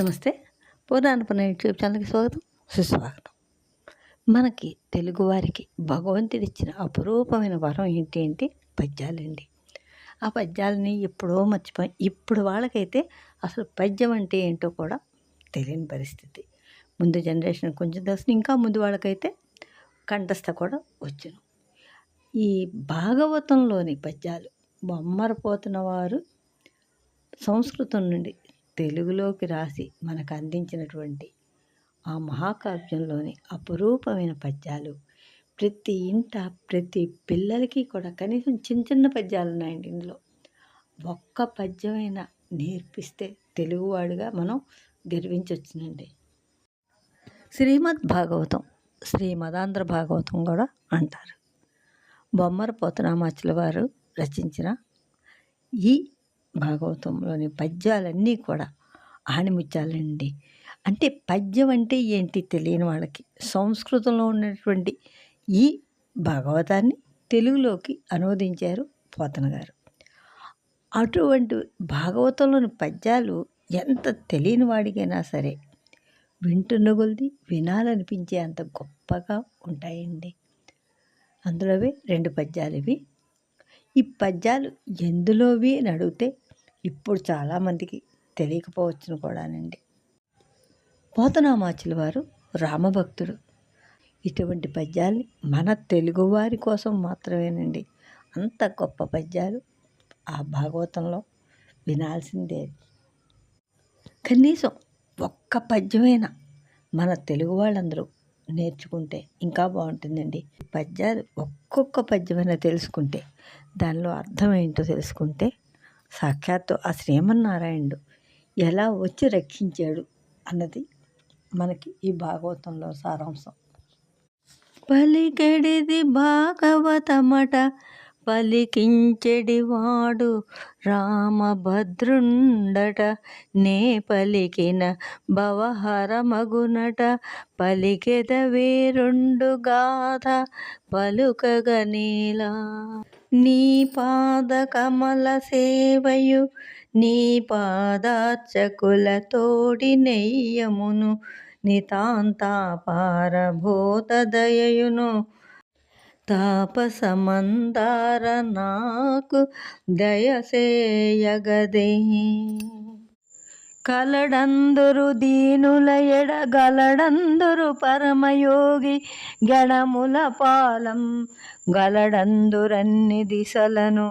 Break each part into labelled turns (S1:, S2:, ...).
S1: నమస్తే. పూర్ణానపన యూట్యూబ్ ఛానల్కి స్వాగతం. సుస్వాగతం. మనకి తెలుగువారికి భగవంతుడిచ్చిన అపురూపమైన వరం ఏంటి అంటే పద్యాలండి. ఆ పద్యాలని ఎప్పుడో మర్చిపోయి ఇప్పుడు వాళ్ళకైతే అసలు పద్యం అంటే ఏంటో కూడా తెలియని పరిస్థితి. ముందు జనరేషన్ కొంచెం తెలుసు ఇంకా ముందు వాళ్ళకైతే కంఠస్థ కూడా వచ్చును. ఈ భాగవతంలోని పద్యాలు బొమ్మరపోతున్న వారు సంస్కృతం నుండి తెలుగులోకి రాసి మనకు అందించినటువంటి ఆ మహాకావ్యంలోని అపురూపమైన పద్యాలు. ప్రతి ఇంట ప్రతి పిల్లలకి కూడా కనీసం చిన్న చిన్న పద్యాలు ఉన్నాయండి ఇందులో. ఒక్క పద్యమైన నేర్పిస్తే తెలుగువాడుగా మనం గర్వించవచ్చునండి శ్రీమద్ భాగవతం శ్రీమదాంధ్ర భాగవతం కూడా అంటారు. బొమ్మర పోతనామాచుల వారు రచించిన ఈ భాగవతంలోని పద్యాలన్నీ కూడా ఆణిముత్యాలండి అంటే పద్యం అంటే ఏంటి తెలియని వాళ్ళకి? సంస్కృతంలో ఉన్నటువంటి ఈ భాగవతాన్ని తెలుగులోకి అనువదించారు పోతన గారు. అటువంటి భాగవతంలోని పద్యాలు ఎంత తెలియని వాడికైనా సరే వింటున్న కొలిది వినాలనిపించే అంత గొప్పగా ఉంటాయండి. అందులోవే రెండు పద్యాలు ఇవి ఈ పద్యాలు ఎందులోవి అని అడిగితే ఇప్పుడు చాలామందికి తెలియకపోవచ్చును కూడానండి. పోతనామాచుల వారు రామభక్తుడు. ఇటువంటి పద్యాల్ని మన తెలుగువారి కోసం మాత్రమేనండి. అంత గొప్ప పద్యాలు ఆ భాగవతంలో వినాల్సిందే. కనీసం ఒక్క పద్యమైనా మన తెలుగు వాళ్ళందరూ నేర్చుకుంటే ఇంకా బాగుంటుందండి. పద్యాలు ఒక్కొక్క పద్యమైనా తెలుసుకుంటే దానిలో అర్థం ఏంటో తెలుసుకుంటే సాక్షాత్తు ఆ శ్రీమన్నారాయణుడు ఎలా వచ్చి రక్షించాడు అన్నది మనకి ఈ భాగవతంలో సారాంశం. పలికెడిది భాగవతమట పలికించెడివాడు రామభద్రుండట నే పలికిన భవహరమగునట పలికెద వేరుండు గాథ పలుకగనీలా నీ పాద కమల సేవయు నీ పాదార్చకుల తోడి నెయ్యమును నితాంతాపారభూత దయయును. తాపసమందార నాకు దయసేయగదే. కలడందురు దీనుల ఎడగలడందురు పరమయోగి గణముల పాలం. గలడందురన్ని దిశలను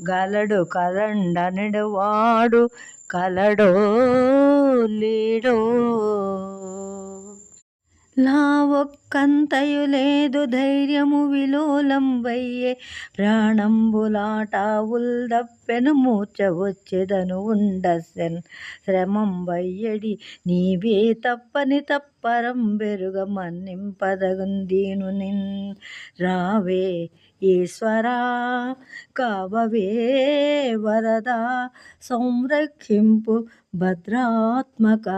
S1: గలడు కలండనడువాడు కలడో లేడో. నా ఒక్కంతయు లేదు ధైర్యము విలోలంబయ్యే. ప్రాణంబులాట ఉల్దప్పెను మూర్చ వచ్చేదను ఉండసెన్. శ్రమం వయ్యడి నీవే తప్పని తప్పరం బెరుగ మన్నింపదగుందీను నిన్. రావే ఈశ్వరా కావవే వరదా సంరక్షింపు భద్రాత్మక.